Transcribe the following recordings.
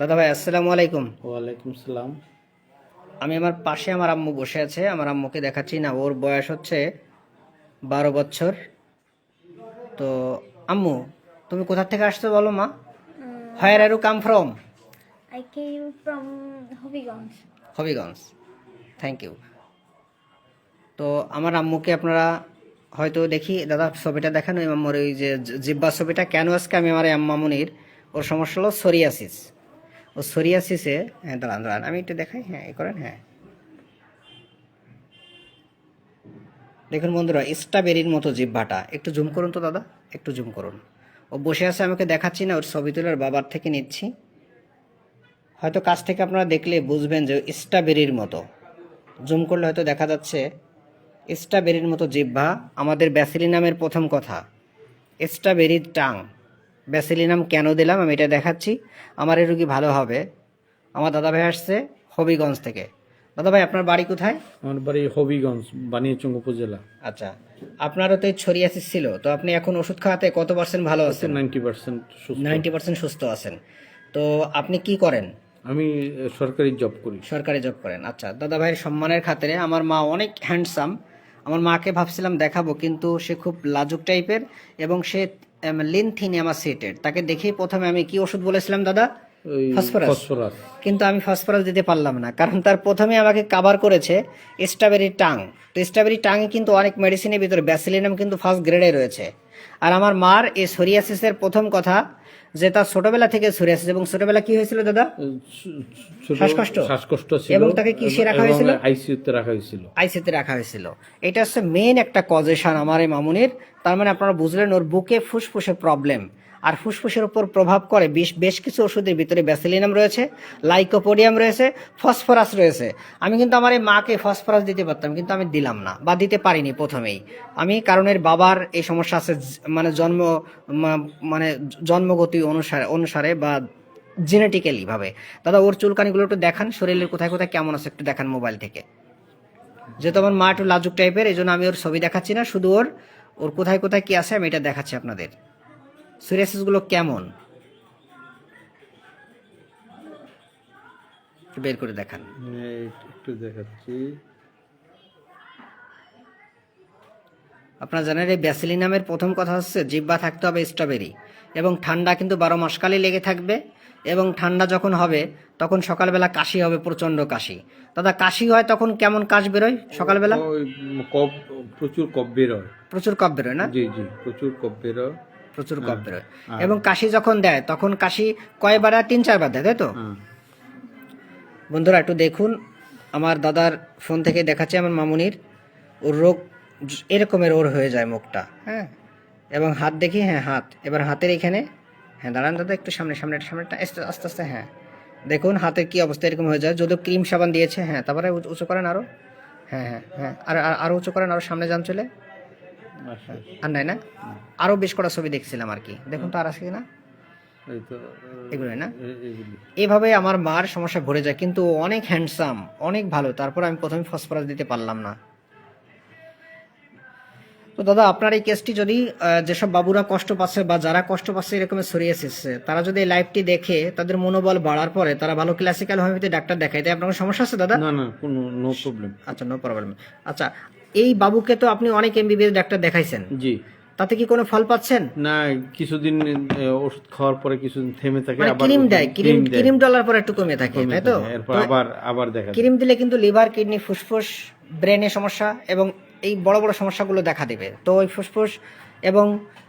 দাদা ভাই আসসালামু আলাইকুম। ওয়ালাইকুম সালাম। আমি আমার পাশে আমার আম্মু বসে আছে আমার আম্মুকে দেখাচ্ছি না ওর বয়স হচ্ছে বারো বছর। তো আম্মু তুমি কোথা থেকে আসছো বলো মা? Where are you come from I came from Hobbyganj. Habiganj thank you তো আমার আম্মুকে আপনারা হয়তো দেখি দাদা ছবিটা দেখানো এই আম্মুর ওই যে জিব্বা ছবিটা কেন আজকে আমি আমার আম্মামুনির ওর সমস্যা হলো সোরিয়াসিস ও সোরিয়াসিসে হ্যাঁ দাঁড়ান দাঁড়ান, আমি একটু দেখাই হ্যাঁ এই করেন হ্যাঁ। দেখুন বন্ধুরা, স্ট্রবেরির মতো জিব্বাটা একটু জুম করুন তো, দাদা, একটু জুম করুন। ও বসে আছে আমাকে দেখাচ্ছি না, ওর ছবি তোলার বাবার থেকে নিচ্ছি। হয়তো কাছ থেকে আপনারা দেখলে বুঝবেন যে স্ট্রবেরির মতো। জুম করলে হয়তো দেখা যাচ্ছে, স্ট্রবেরির মতো জিহ্বা আমাদের ব্যাসিলিনামের প্রথম কথা। স্ট্রবেরির টাং। ব্যাসিলিনাম কেন দিলাম আমি এটা দেখাচ্ছি। আমার এই রুগী ভালো হবে। আমার দাদাভাই আসছে হবিগঞ্জ থেকে। দাদাভাই আপনার বাড়ি কোথায়? আমার বাড়ি হবিগঞ্জ বানিয়াচং উপজেলা। আচ্ছা আপনারও তো ছড়িয়াছিস ছিল তো আপনি এখন ওষুধ খাওয়াতে কত পার্সেন্ট ভালো আছেন? নাইনটি পার্সেন্ট নাইনটি পার্সেন্ট সুস্থ আছেন। তো আপনি কি করেন? আমি সরকারি জব করি। সরকারি জব করেন আচ্ছা। দাদা ভাইয়ের সম্মানের খাতিরে আমার মা অনেক হ্যান্ডসাম আমার মাকে ভাবছিলাম দেখাবো কিন্তু সে খুব লাজুক টাইপের এবং সে লিনথিনিয়ামা সিটেড তাকে দেখেই প্রথমে আমি কি ওষুধ বলেছিলাম দাদা? ফসফরাস। ফসফরাস। কিন্তু আমি ফসফরাস দিতে পারলাম না কারণ তার প্রথমে আমাকে কাভার করেছে স্ট্রবেরি টাং তো স্ট্রবেরি টাঙে কিন্তু অনেক মেডিসিনের ভিতরে ব্যাসিলিনাম কিন্তু ফার্স্ট গ্রেডে রয়েছে। আর আমার মার এই সোরিয়াসিসের প্রথম কথা যে তার ছোটবেলা থেকে সোরিয়াসিস এবং ছোটবেলা কি হয়েছিল দাদা? শ্বাসকষ্ট? শ্বাসকষ্ট ছিল। এবং তাকে কিসে রাখা হয়েছিল? আইসিইউতে রাখা হয়েছিল। আইসিইউতে রাখা হয়েছিল। এটা হচ্ছে মেইন একটা কজেশন আমার এই মামুনির। তার মানে আপনারা বুঝলেন ওর বুকে ফুসফুসে প্রবলেম আর ফুসফুসের উপর প্রভাব করে বেশ বেশ কিছু ওষুধের ভিতরে ব্যাসিলিনাম রয়েছে, লাইকোপোডিয়াম রয়েছে, ফসফরাস রয়েছে। আমি কিন্তু আমার এই মাকে ফসফরাস দিতে পারতাম, কিন্তু আমি দিলাম না বা দিতে পারিনি প্রথমেই। আমি কারণ এর বাবার এই সমস্যা আছে মানে জন্ম মানে জন্মগতি অনুসারে অনুসারে বা জেনেটিক্যালি ভাবে। দাদা, ওর চুলকানিগুলো একটু দেখান, শরীরের কোথায় কোথায় কেমন আছে একটু দেখান মোবাইল থেকে। যেহেতু আমার মা একটু লাজুক টাইপের এই জন্য আমি ওর ছবি দেখাচ্ছি না, শুধু ওর ওর কোথায় কোথায় কি আছে আমি এটা দেখাচ্ছি আপনাদের। সিরিয়াসিসগুলো কেমন বের করে দেখান। একটু দেখাচ্ছি। আপনারা জানেন এই ব্যাসিলিনামের প্রথম কথা হচ্ছে জিব্বা থাকতে হবে স্ট্রবেরি এবং ঠান্ডা কিন্তু বারো মাসকালই লেগে থাকবে এবং ঠান্ডা যখন হবে তখন সকালবেলা কাশি হবে প্রচণ্ড কাশি। দাদা কাশি হয় তখন কেমন কাশ বেরোয় সকালবেলা? কপ প্রচুর কপ বেরোয়। প্রচুর কফ বেরোয় না? জি জি প্রচুর কপ বের হয় প্রচুর কফ বেরোয় হ্যাঁ। এবং কাশি যখন দেয় তখন কাশি কয়বার আর তিন চারবার দেয় তাই তো? হ্যাঁ। বন্ধুরা একটু দেখুন আমার দাদার ফোন থেকে দেখাচ্ছে আমার মামুনির ওর রোগ এরকমের ওর হয়ে যায় মুখটা হ্যাঁ? এবং হাত দেখি হ্যাঁ হাত। এবার হাতের এখানে হ্যাঁ দাঁড়ান দাদা একটু সামনে সামনে সামনেটা আস্তে আস্তে হ্যাঁ। দেখুন হাতের কি অবস্থা এরকম হয়ে যায়। যদিও ক্রিম সাবান দিয়েছে হ্যাঁ তারপরে উঁচু- করেন আরও হ্যাঁ হ্যাঁ হ্যাঁ আর আর- আরও উঁচু করেন আরও সামনে যান চলে। আর নাই না? আরও বেশ কটা ছবি দেখছিলাম আর কি। দেখুন তো আর আছে না? এভাবে আমার মার সমস্যা ভরে যায় কিন্তু অনেক হ্যান্ডসাম অনেক ভালো। তারপর আমি প্রথমে ফসফরাস দিতে পারলাম না। তো দাদা আপনার এই কেসটি যদি যেসব বাবুরা কষ্ট পাচ্ছে বা যারা কষ্ট পাচ্ছে এরকমের সরিয়েছে তারা যদি এই লাইভটি দেখে তাদের মনোবল বাড়ার পরে তারা ভালো ক্লাসিক্যাল হোমিওপ্যাথি ডাক্তার দেখায় তাই আপনার সমস্যা আছে দাদা? না না কোনো নো প্রবলেম আচ্ছা নো প্রবলেম আচ্ছা এই বাবুকে তো আপনি অনেক এমবিবিএস ডাক্তার দেখাইছেন। জি। তাতে কি কোনো ফল পাচ্ছেন? না কিছুদিন ওষুধ খাওয়ার পরে কিছুদিন থেমে থাকে মানে আবার ক্রিম দেয় ক্রিম ক্রিম ডলার পর একটু কমে থাকে তাই তো? এরপর আবার আবার দেখা ক্রিম দিলে কিন্তু লিভার কিডনি ফুসফুস ব্রেনে সমস্যা এবং এই বড় বড় সমস্যাগুলো দেখা দেবে। তো ওই ফুসফুস এবং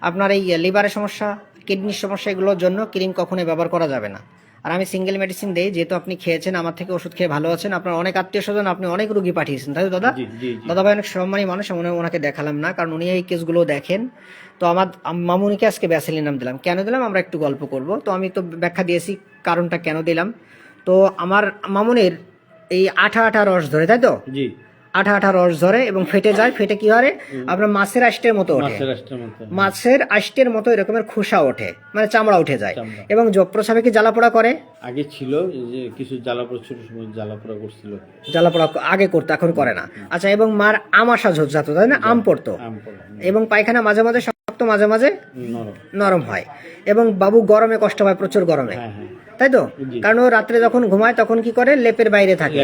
আপনার এই লিভারের সমস্যা কিডনির সমস্যা এগুলোর জন্য ক্রিম কখনোই ব্যবহার করা যাবে না। আর আমি সিঙ্গেল মেডিসিন দেই যেহেতু আপনি খেয়েছেন আমার থেকে ওষুধ খেয়ে ভালো আছেন আপনার অনেক আত্মীয় স্বজন আপনি অনেক রুগী পাঠিয়েছেন তাই তো দাদা? দাদা ভাই অনেক সম্মানী মানুষ আমি ওনাকে দেখালাম না কারণ উনি এই কেসগুলো দেখেন। তো আমার মামুনিকে আজকে ব্যাসিলিন নাম দিলাম। কেন দিলাম? আমরা একটু গল্প করব। তো আমি তো ব্যাখ্যা দিয়েছি কারণটা কেন দিলাম। তো আমার মামুনির এই আঠা আঠা রস ধরে তাই তো? জি। আঠা আঠা রস ধরে এবং ফেটে যায় ফেটে কি হয় আপনার মাছের আষ্টের মতো ওঠে। মাছের আষ্টের মতো। এরকমের খোসা ওঠে মানে চামড়া উঠে যায়। এবং জপ্রসাবে কি জ্বালাপোড়া করে? আগে ছিল যে কিছু জ্বালাপোড়া ছোট সময় জ্বালাপোড়া করছিল। জ্বালাপোড়া আগে করতো এখন করে না। আচ্ছা এবং মার আমাশা ঝোঁঝাতো তাই না? আম পড়তো। এবং পায়খানা মাঝে মাঝে শক্ত মাঝে মাঝে নরম হয়। এবং বাবু গরমে কষ্ট পায় প্রচুর গরমে। হ্যাঁ হ্যাঁ। তাই তো কারণ ও রাত্রে যখন ঘুমায় তখন কি করে? লেপের বাইরে থাকে।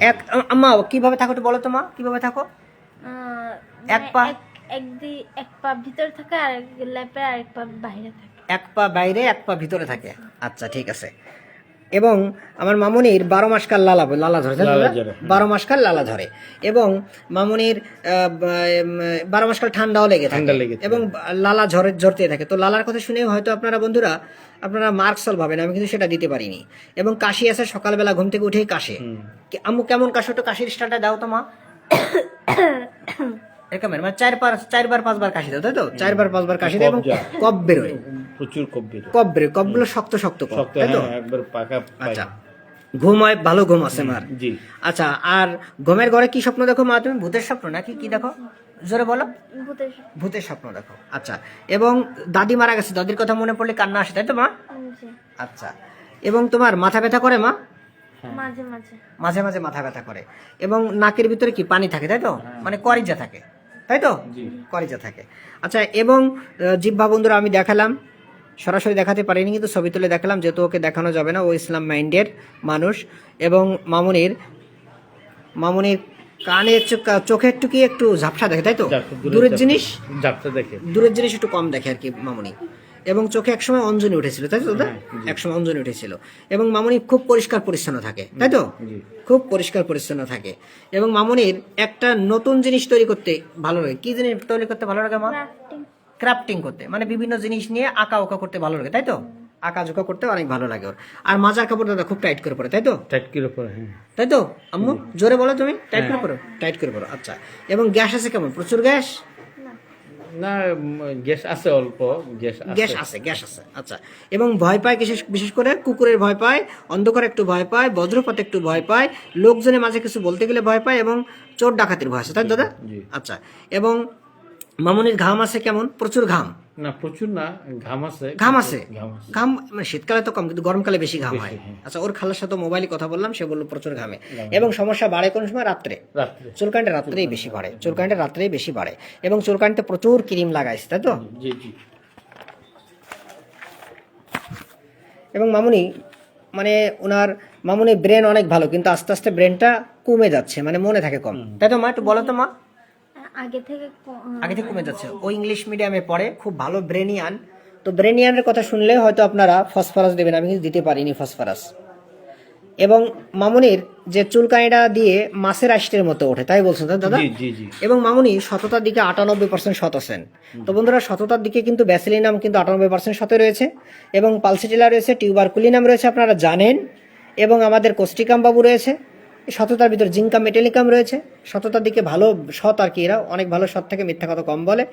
এক মা কীভাবে থাকো তো বলো তো মা কীভাবে থাকো? আহ, এক মানে পা? এক এক দি এক পা ভিতরে থাকে আর লেপে আর এক পা বাইরে থাকে। এক পা বাইরে এক পা ভিতরে থাকে। আচ্ছা ঠিক আছে। এবং আমার মামনির বারো মাস কাল লালা লালা ধরে? ধরে, বারো মাস কাল লালা ধরে। এবং মামনির বারো মাস কাল ঠান্ডাও লেগে ঠান্ডা লেগে এবং লালা ঝরে ঝরতে থাকে। তো লালার কথা শুনে হয়তো আপনারা বন্ধুরা আপনারা মার্কসল ভাবেন আমি কিন্তু সেটা দিতে পারিনি। এবং কাশি আছে সকালবেলা ঘুম থেকে উঠেই কাশে। আম্মু কেমন কাশো? তো কাশির স্টার্টটা দাও তো মা। এরকম মানে চারবার চারবার পাঁচবার কাশি দাও তাই তো? চারবার পাঁচবার কাশি দেয় এবং। কপ বেরোয়। প্রচুর কপ বের কপ বেরোয় কপগুলো শক্ত শক্ত শক্ত তাই তো? হ্যাঁ একবার পাকা আচ্ছা ঘুম হয় ভালো ঘুম আছে মার। জি। আচ্ছা আর ঘুমের ঘরে কি স্বপ্ন দেখো মা? তুমি ভূতের স্বপ্ন নাকি? কি দেখো? জোরে বলো। ভূতের স্বপ্ন। দেখো। আচ্ছা এবং দাদি মারা গেছে দাদির কথা মনে পড়লে কান্না আসে তাই তো মা? আচ্ছা এবং তোমার মাথা ব্যথা করে মা? মাঝে মাঝে। মাঝে মাঝে মাথা ব্যথা করে। এবং নাকের ভিতরে কি পানি থাকে তাই তো? মানে করিজা থাকে তাই তো? করিজা থাকে। আচ্ছা এবং জিহ্বা বন্ধুরা আমি দেখালাম সরাসরি দেখাতে পারিনি কিন্তু ছবি তুলে দেখালাম যেহেতু ওকে দেখানো যাবে না ও ইসলাম মাইন্ডের মানুষ। এবং মামুনির মামুনির কানে চোখ- চোখে একটু কি একটু ঝাপসা দেখে তাই তো? দূরের দূরের ঝাপসা। জিনিস? দেখে। দূরের জিনিস একটু কম দেখে আর কি মামুনি। এবং চোখে একসময় অঞ্জনি উঠেছিল তাই তো দাদা? হ্যাঁ, একসময় অঞ্জনি উঠেছিল। এবং মামুনি খুব পরিষ্কার পরিচ্ছন্ন থাকে তাই তো? খুব পরিষ্কার পরিচ্ছন্ন থাকে। এবং মামুনির একটা নতুন জিনিস তৈরি করতে ভালো লাগে। কি জিনিস তৈরি করতে ভালো লাগে মা? ক্রাফটিং করতে। মানে বিভিন্ন জিনিস নিয়ে আঁকা ওকা করতে ভালো লাগে তাই তো? আঁকা ঝোঁকা করতে অনেক ভালো লাগে ওর। আর মাজার কাপড় দাদা খুব টাইট করে পরে তাই তো? টাইট করে পরে হ্যাঁ। তাই তো? আম্মু জোরে বলো তুমি টাইট করে পড়ো টাইট করে পড়ো আচ্ছা। এবং গ্যাস আছে কেমন? প্রচুর গ্যাস? না গ্যাস আছে অল্প গ্যাস গ্যাস আছে গ্যাস আছে আচ্ছা। এবং ভয় পায় বিশেষ বিশেষ করে কুকুরের ভয় পায় অন্ধকার একটু ভয় পায় বজ্রপাত একটু ভয় পায় লোকজনের মাঝে কিছু বলতে গেলে ভয় পায় এবং চোর ডাকাতির ভয় আছে তাই তো দাদা? আচ্ছা। এবং মামুনির ঘাম আছে কেমন? প্রচুর ঘাম। না প্রচুর না ঘাম আছে ঘাম আছে? ঘাম মানে শীতকালে তো কম কিন্তু গরমকালে বেশি ঘাম হয়। হ্যাঁ। আচ্ছা ওর খালার সাথে মোবাইলে কথা বললাম সে বলল প্রচুর ঘামে। এবং সমস্যা বাড়ে কোন সময়? রাত্রে। চুলকানিটা রাত্রেই বেশি বাড়ে। চুলকানিটা রাত্রেই বেশি বাড়ে। এবং চুলকানিতে প্রচুর ক্রিম লাগাইছে তাই তো? এবং মামুনি মানে ওনার মামুনি ব্রেন অনেক ভালো কিন্তু আস্তে আস্তে ব্রেনটা কমে যাচ্ছে মানে মনে থাকে কম। তাই তো মা একটু বলো তো মা। আগে থেকে আগে থেকে কমে যাচ্ছে। ও ইংলিশ মিডিয়ামে পড়ে খুব ভালো ব্রেনিয়ান তো ব্রেনিয়ানের কথা শুনলে হয়তো আপনারা ফসফরাস দেবেন আমি কিন্তু দিতে পারিনি ফসফরাস এবং মামুনির যে চুলকানিটা দিয়ে মাছের আষ্টের মতো ওঠে তাই বলছেন তাই দাদা? জি জি জি। এবং মামুনি সততার দিকে আটানব্বই পার্সেন্ট শত আছেন তো বন্ধুরা সততার দিকে কিন্তু ব্যাসিলিনাম কিন্তু আটানব্বই পার্সেন্ট সতে রয়েছে। এবং পালসিটিলা রয়েছে টিউবার টিউবারকুলিনাম রয়েছে আপনারা জানেন। এবং আমাদের কোস্টিকাম বাবু রয়েছে। সততার ভিতর জিঙ্কাম মেটেলিকাম রয়েছে। সততার দিকে ভালো সৎ আর কি এরা অনেক ভালো সৎ থেকে মিথ্যা কথা কম বলে।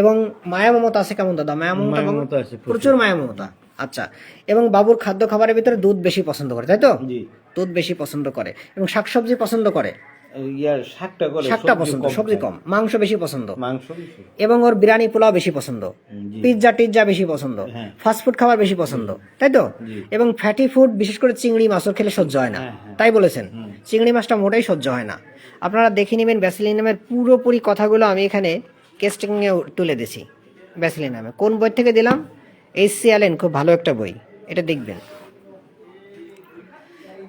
এবং মায়া মমতা আছে কেমন দাদা? মায়া মমতা মমতা আছে প্রচুর। প্রচুর মায়া মমতা। আচ্ছা এবং বাবুর খাদ্য খাবারের ভিতরে দুধ বেশি পছন্দ করে তাই তো? দুধ বেশি পছন্দ করে এবং শাকসবজি পছন্দ করে। ইয়ার শাকটা করে শাকটা পছন্দ সবজি কম মাংস বেশি পছন্দ। মাংস এবং ওর বিরিয়ানি পোলাও বেশি পছন্দ। পিৎজা টিজ্জা বেশি পছন্দ। হ্যাঁ। ফাস্টফুড খাবার বেশি পছন্দ। তাই তো? এবং ফ্যাটি ফুড বিশেষ করে চিংড়ি মাছও খেলে সহ্য হয় না। হ্যাঁ, হ্যাঁ। তাই বলেছেন। চিংড়ি মাছটা মোটেই সহ্য হয় না। আপনারা দেখে নেবেন ব্যাসিলিনামের পুরোপুরি কথাগুলো আমি এখানে কেস্টিং এ তুলে দিছি ব্যাসিলিনামে কোন বই থেকে দিলাম? এইচ সি অ্যালেন খুব ভালো একটা বই। এটা দেখবেন।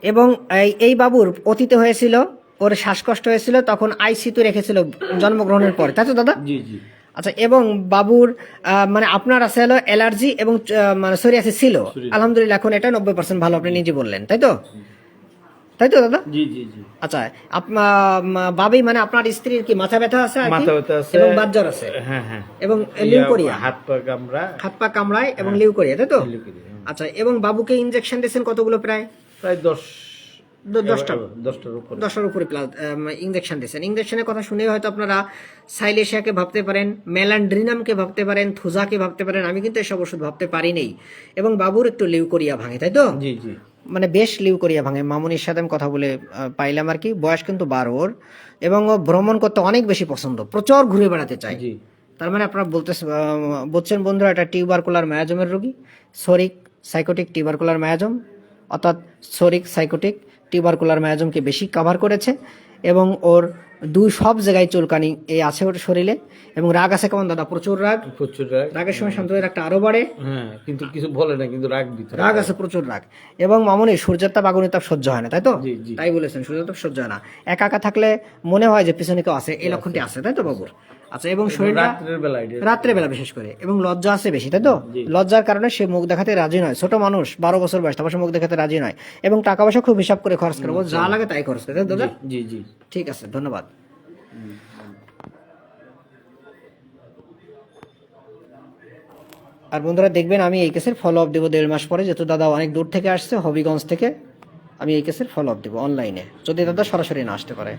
এবং এই বাবুর অতীতে হয়েছিল ওর শ্বাসকষ্ট হয়েছিল তখন আইসিতে রেখেছিল জন্মগ্রহণের পরে। তাই তো দাদা? জি জি। আচ্ছা এবং বাবুর মানে আপনার আছে হলো অ্যালার্জি এবং মানে সরিয়াসিস ছিল। আলহামদুলিল্লাহ এখন এটা নব্বই পার্সেন্ট ভালো আপনি নিজে বললেন তাই তো? তাই তো দাদা? জি জি জি। আচ্ছা বাবি মানে আপনার স্ত্রীর কি মাথা ব্যথা আছে আর কি? মাথা ব্যথা আছে। এবং বাতজ্বর আছে? হ্যাঁ হ্যাঁ। এবং লিউকোরিয়া? হাত পা কামড়া হাত পা কামড়ায় এবং লিউকোরিয়া তাই তো? হ্যাঁ। আচ্ছা এবং বাবুকে ইনজেকশন দিয়েছেন কতগুলো প্রায়? প্রায় দশ দ- দশটা দশটার উপরে। দশের উপরে প্লাস ইঞ্জেকশন দিয়েছেন। ইঞ্জেকশনের কথা শুনে হয়তো আপনারা সাইলেশিয়াকে ভাবতে পারেন মেলান্ড্রিনামকে ভাবতে পারেন থুজাকে ভাবতে পারেন আমি কিন্তু এসব ওষুধ ভাবতে পারি নেই এবং বাবুর একটু লিউকোরিয়া ভাঙে তাই তো? জি জি। মানে বেশ লিউকোরিয়া ভাঙে। মামুনির সাথে আমি কথা বলে পাইলাম আর কি। বয়স কিন্তু বারো ওর। এবং ও ভ্রমণ করতে অনেক বেশি পছন্দ। প্রচুর ঘুরে বেড়াতে চায়। জি। তার মানে আপনারা বলতে বলছেন বন্ধুরা এটা টিউবারকুলার মায়াজমের রোগী। সরিক সাইকোটিক টিউবারকুলার মায়াজম অর্থাৎ সরিক সাইকোটিক টিউবারকুলার মায়াজমকে বেশি কাভার করেছে এবং ওর দুই সব জায়গায় চুলকানি এই আছে ওর শরীরে। এবং রাগ আছে কেমন দাদা? প্রচুর রাগ? প্রচুর রাগ। রাগের সময় শান্ত রাগটা আরও বাড়ে। হ্যাঁ কিন্তু কিছু বলে না কিন্তু রাগ ভিতরে রাগ আছে প্রচুর রাগ। এবং মামুনি সূর্যের তাপ আগুনের তাপ সহ্য হয় না তাই তো। তাই বলেছেন সূর্যের তাপ সহ্য হয় না। একা একা থাকলে মনে হয় যে পিছনে কেউ আছে এই লক্ষণটি আছে। তাই তো বাবুর? আচ্ছা এবং শরীরটা রাত্রের বেলা এটা রাত্রে বেলা বিশেষ করে। এবং লজ্জা আছে বেশি তাই তো? লজ্জার কারণে সে মুখ দেখাতে রাজি নয়। ছোট মানুষ বারো বছর বয়স তারপর মুখ দেখাতে রাজি নয়। এবং টাকা পয়সা খুব হিসাব করে খরচ করে যা লাগে তাই খরচ করে দাদা? জি জি। ঠিক আছে ধন্যবাদ। আর বন্ধুরা দেখবেন আমি এই কেসের ফলো আপ দেবো দেড় মাস পরে। যেহেতু দাদা অনেক দূর থেকে আসছে, হবিগঞ্জ থেকে আমি এই কেসের ফলো আপ দেবো অনলাইনে যদি দাদা সরাসরি না আসতে পারে।